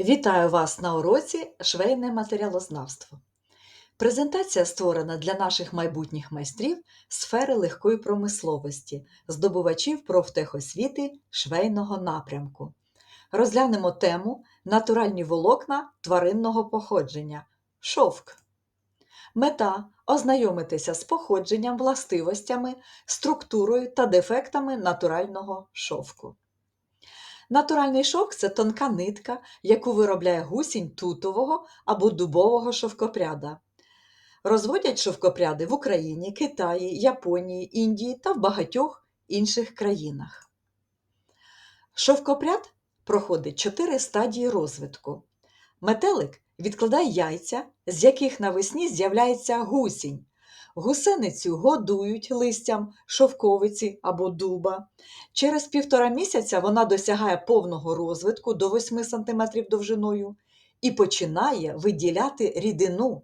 Вітаю вас на уроці швейне матеріалознавство. Презентація створена для наших майбутніх майстрів сфери легкої промисловості, здобувачів профтехосвіти швейного напрямку. Розглянемо тему натуральні волокна тваринного походження шовк. Мета ознайомитися з походженням, властивостями, структурою та дефектами натурального шовку. Натуральний шовк це тонка нитка, яку виробляє гусінь тутового або дубового шовкопряда. Розводять шовкопряди в Україні, Китаї, Японії, Індії та в багатьох інших країнах. Шовкопряд проходить чотири стадії розвитку. Метелик відкладає яйця, з яких навесні з'являється гусінь. Гусеницю годують листям шовковиці або дуба. Через півтора місяця вона досягає повного розвитку до 8 см довжиною і починає виділяти рідину,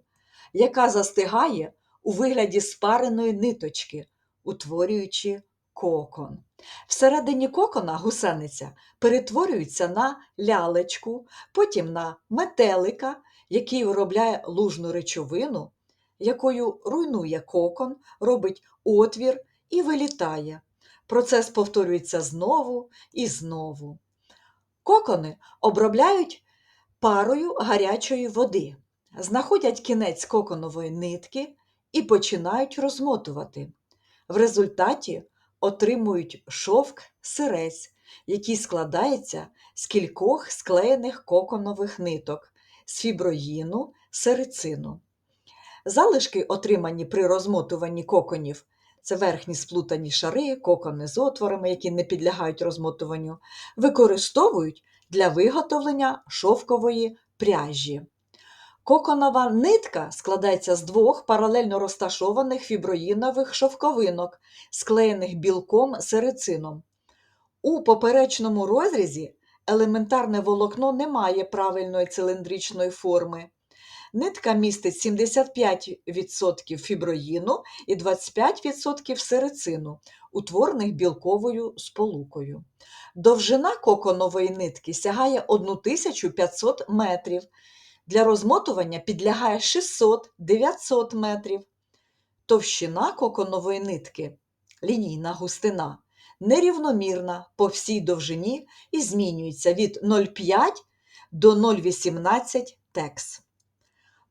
яка застигає у вигляді спареної ниточки, утворюючи кокон. Всередині кокона гусениця перетворюється на лялечку, потім на метелика, який виробляє лужну речовину, якою руйнує кокон, робить отвір і вилітає. Процес повторюється знову і знову. Кокони обробляють парою гарячої води, знаходять кінець коконової нитки і починають розмотувати. В результаті отримують шовк сирець, який складається з кількох склеєних коконових ниток з фіброїну, серицину. Залишки, отримані при розмотуванні коконів, це верхні сплутані шари, кокони з отворами, які не підлягають розмотуванню, використовують для виготовлення шовкової пряжі. Коконова нитка складається з двох паралельно розташованих фіброїнових шовковинок, склеєних білком серицином. У поперечному розрізі елементарне волокно не має правильної циліндричної форми. Нитка містить 75% фіброїну і 25% серицину, утворених білковою сполукою. Довжина коконової нитки сягає 1500 метрів. Для розмотування підлягає 600-900 метрів. Товщина коконової нитки лінійна густина нерівномірна по всій довжині і змінюється від 0,5 до 0,18 текс.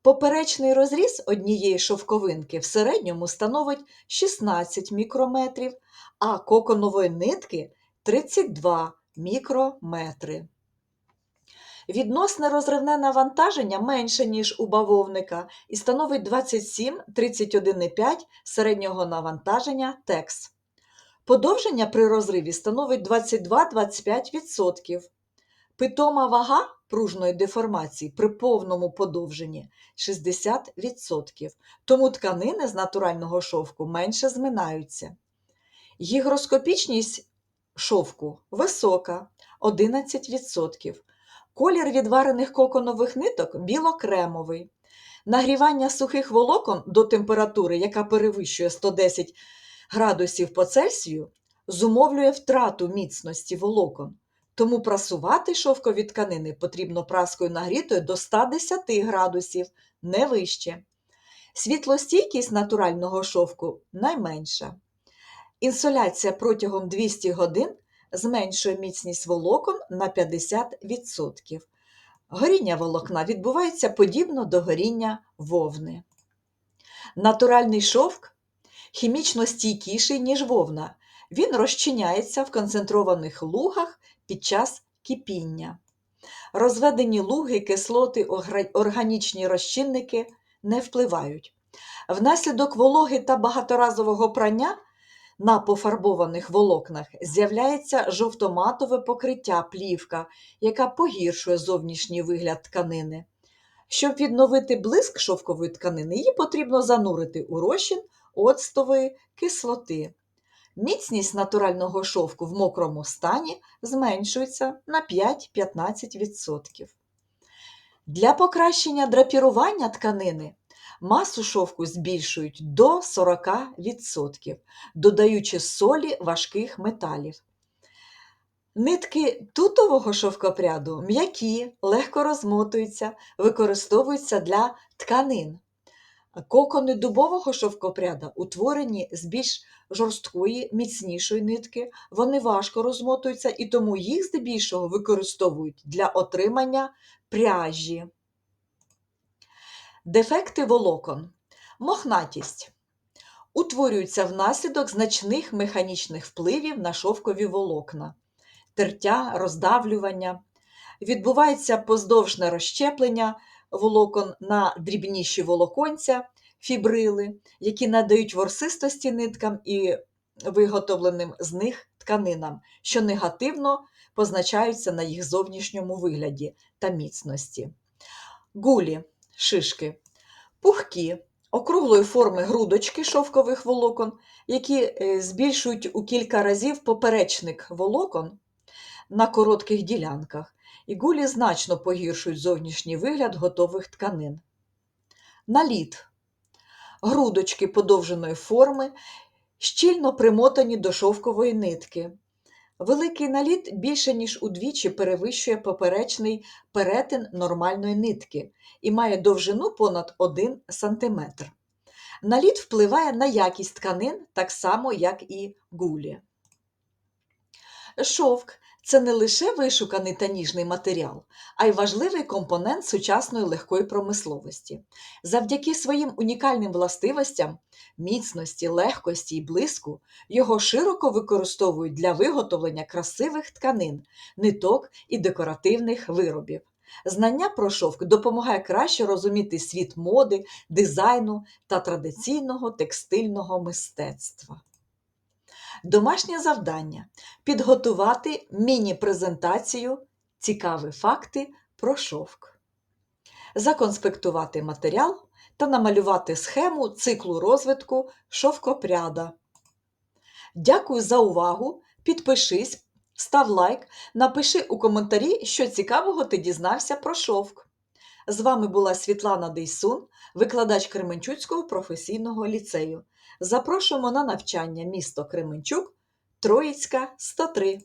Поперечний розріз однієї шовковинки в середньому становить 16 мікрометрів, а коконової нитки 32 мікрометри. Відносне розривне навантаження менше, ніж у бавовника, і становить 27-31,5 середнього навантаження текс. Подовження при розриві становить 22-25%. Питома вага пружної деформації при повному подовженні 60%, тому тканини з натурального шовку менше зминаються. Гігроскопічність шовку висока 11%. Колір відварених коконових ниток білокремовий. Нагрівання сухих волокон до температури, яка перевищує 110 градусів по Цельсію, зумовлює втрату міцності волокон. Тому прасувати шовкові тканини потрібно праскою нагрітою до 110 градусів, не вище. Світлостійкість натурального шовку найменша. Інсоляція протягом 200 годин зменшує міцність волокон на 50%. Горіння волокна відбувається подібно до горіння вовни. Натуральний шовк хімічно стійкіший, ніж вовна. Він розчиняється в концентрованих лугах під час кипіння. Розведені луги, кислоти, органічні розчинники не впливають. Внаслідок вологи та багаторазового прання на пофарбованих волокнах з'являється жовтоматове покриття плівка, яка погіршує зовнішній вигляд тканини. Щоб відновити блиск шовкової тканини, її потрібно занурити у розчин оцтової кислоти. Міцність натурального шовку в мокрому стані зменшується на 5-15%. Для покращення драпірування тканини масу шовку збільшують до 40%, додаючи солі важких металів. Нитки тутового шовкопряду м'які, легко розмотуються, використовуються для тканин. Кокони дубового шовкопряда утворені з більш жорсткої, міцнішої нитки, вони важко розмотуються і тому їх здебільшого використовують для отримання пряжі. Дефекти волокон. Мохнатість. Утворюються внаслідок значних механічних впливів на шовкові волокна, тертя, роздавлювання. Відбувається поздовжне розщеплення волокон на дрібніші волоконця, фібрили, які надають ворсистості ниткам і виготовленим з них тканинам, що негативно позначаються на їх зовнішньому вигляді та міцності. Гулі шишки пухкі, округлої форми грудочки шовкових волокон, які е, збільшують у кілька разів поперечник волокон на коротких ділянках, і гулі значно погіршують зовнішній вигляд готових тканин. Наліт грудочки подовженої форми, щільно примотані до шовкової нитки. Великий наліт більше ніж удвічі перевищує поперечний перетин нормальної нитки і має довжину понад 1 см. Наліт впливає на якість тканин так само, як і гулі. Шовк це не лише вишуканий та ніжний матеріал, а й важливий компонент сучасної легкої промисловості. Завдяки своїм унікальним властивостям, міцності, легкості і блиску, його широко використовують для виготовлення красивих тканин, ниток і декоративних виробів. Знання про шовк допомагає краще розуміти світ моди, дизайну та традиційного текстильного мистецтва. Домашнє завдання підготувати міні-презентацію Цікаві факти про шовк, законспектувати матеріал та намалювати схему циклу розвитку шовкопряда. Дякую за увагу! Підпишись, став лайк, напиши у коментарі, що цікавого ти дізнався про шовк. З вами була Світлана Дейсун, викладач Кременчуцького професійного ліцею. Запрошуємо на навчання місто Кременчук, Троїцька, 103.